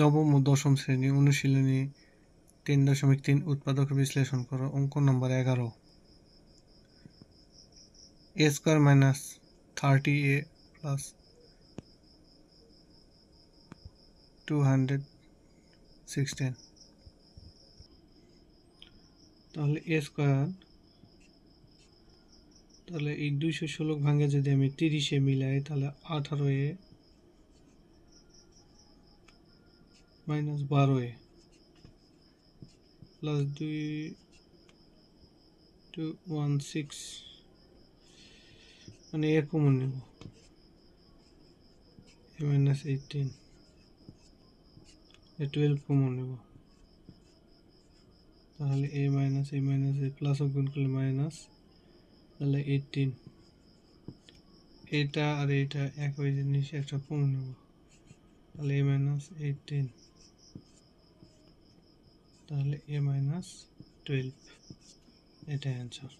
নবম ও দশম শ্রেণি অনুশীলনী তিন দশমিক তিন উৎপাদক বিশ্লেষণ করো, অঙ্ক নম্বর এগারো। A square minus thirty A plus two hundred sixteen. তাহলে এ স্কোয়ার, তাহলে এই দুইশো ষোলো ভাঙে যদি আমি তিরিশে মিলাই, তাহলে আঠারো এ মাইনাস বারো এ। প্লাস দুই টু ওয়ান সিক্স মানে এ কমন নেব। A minus eighteen A twelve common নেব। তাহলে A minus A minus A plus গুণ করলে মাইনাস তাহলে এইটিন এটা আর এটা একই জিনিস একটা কমন নেব। তাহলে এ মাইনাস এইটিন তাহলে এ মাইনাস টুয়েলভ এটাই অ্যান্সার